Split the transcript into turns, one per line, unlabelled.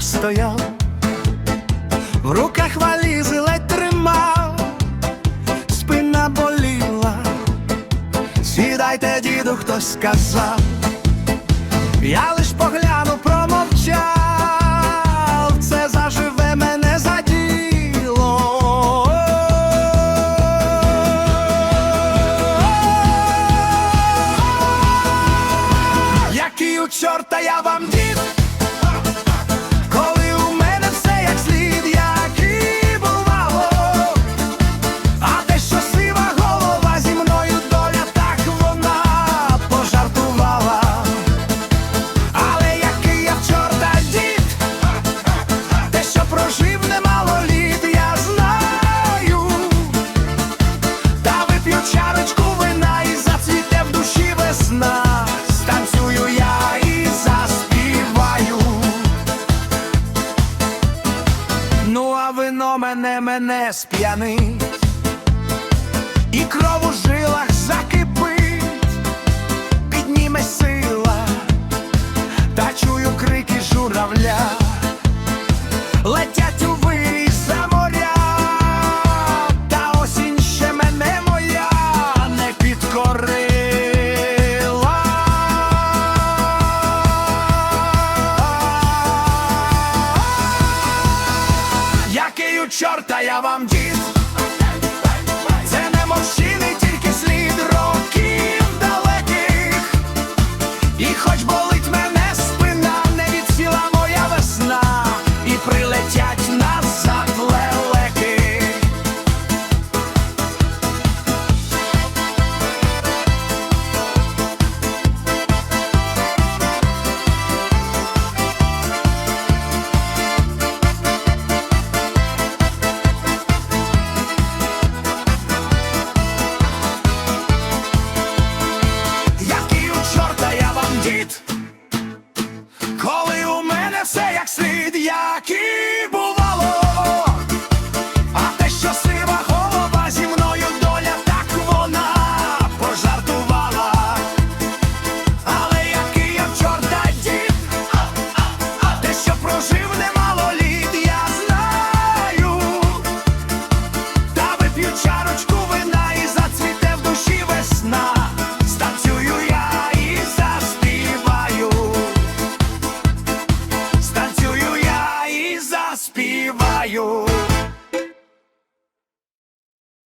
стояв, в руках валізи ледь тримав, спина боліла, сідайте, діду, хтось сказав, я лиш погляну, промовчав, це заживе мене за діло. Який у чорта я вам дід, мене сп'янить, і кров у жилах закипить. чорта я вам діс, це не мужчини все як слід.